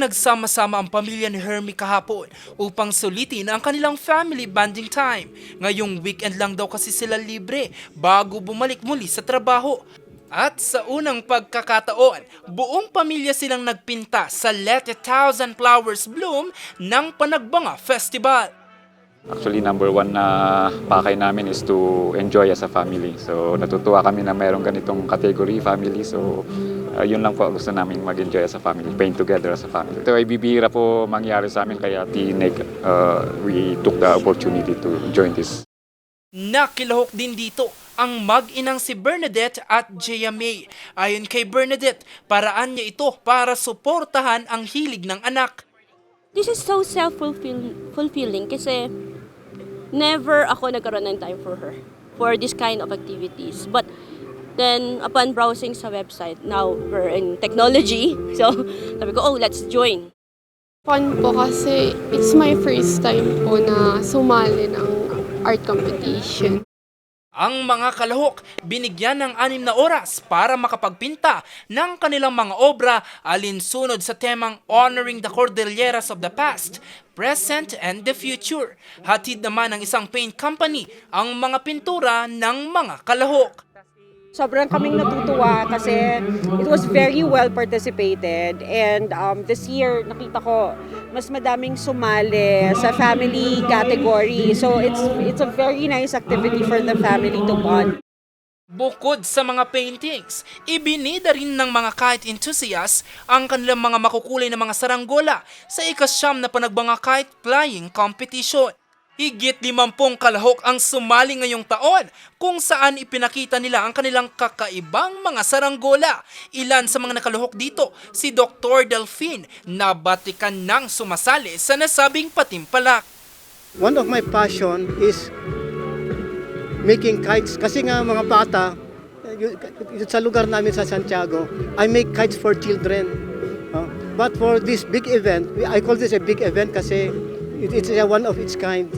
nagsama-sama ang pamilya ni Hermie kahapon upang sulitin ang kanilang family bonding time. Ngayong weekend lang daw kasi sila libre bago bumalik muli sa trabaho. At sa unang pagkakataon, buong pamilya silang nagpinta sa Let a Thousand Flowers Bloom ng Panagbanga Festival. Actually, number one na pakay namin is to enjoy as a family. So, natutuwa kami na mayroong ganitong category, family. So, uh, yun lang po gusto namin mag-enjoy as a family, paint together as a family. Ito ay bibihira po mangyari sa amin, kaya tinake, uh, we took the opportunity to join this. Nakilahok din dito ang mag-inang si Bernadette at Jaya May. Ayon kay Bernadette, paraan niya ito para suportahan ang hilig ng anak. this is so self-fulfilling kasi never ako nagkaroon ng time for her for this kind of activities. But then upon browsing sa website, now we're in technology. So sabi ko, oh, let's join. Fun po kasi it's my first time po na sumali ng art competition. Ang mga kalahok binigyan ng anim na oras para makapagpinta ng kanilang mga obra alinsunod sa temang Honoring the Cordilleras of the Past, Present, and the Future. Hatid naman ng isang paint company ang mga pintura ng mga kalahok. Sobrang kaming natutuwa kasi it was very well participated and um, this year nakita ko mas madaming sumali sa family category. So it's it's a very nice activity for the family to bond. Bukod sa mga paintings, ibinida rin ng mga kite enthusiasts ang kanilang mga makukulay na mga saranggola sa ikasyam na panagbanga kite flying competition. Higit limampung kalahok ang sumali ngayong taon kung saan ipinakita nila ang kanilang kakaibang mga saranggola. Ilan sa mga nakalahok dito, si Dr. Delphine na batikan ng sumasali sa nasabing patimpalak. One of my passion is making kites. Kasi nga mga bata, y- sa lugar namin sa Santiago, I make kites for children. Uh, but for this big event, I call this a big event kasi it- it's a one of its kind.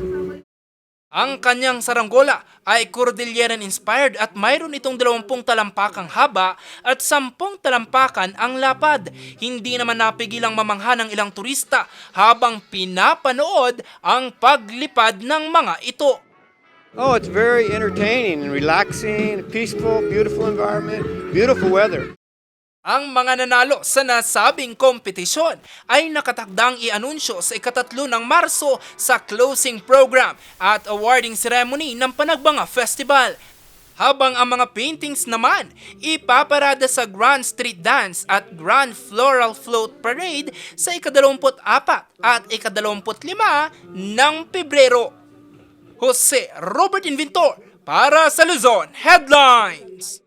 Ang kanyang saranggola ay Cordilleran inspired at mayroon itong 20 talampakang haba at 10 talampakan ang lapad. Hindi naman napigilang mamangha ng ilang turista habang pinapanood ang paglipad ng mga ito. Oh, it's very entertaining and relaxing, peaceful, beautiful environment, beautiful weather. Ang mga nanalo sa nasabing kompetisyon ay nakatakdang i-anunsyo sa ikatatlo ng Marso sa closing program at awarding ceremony ng Panagbanga Festival. Habang ang mga paintings naman ipaparada sa Grand Street Dance at Grand Floral Float Parade sa ikadalawamput-apat at ikadalawamput-lima ng Pebrero. Jose Robert Inventor para sa Luzon Headline!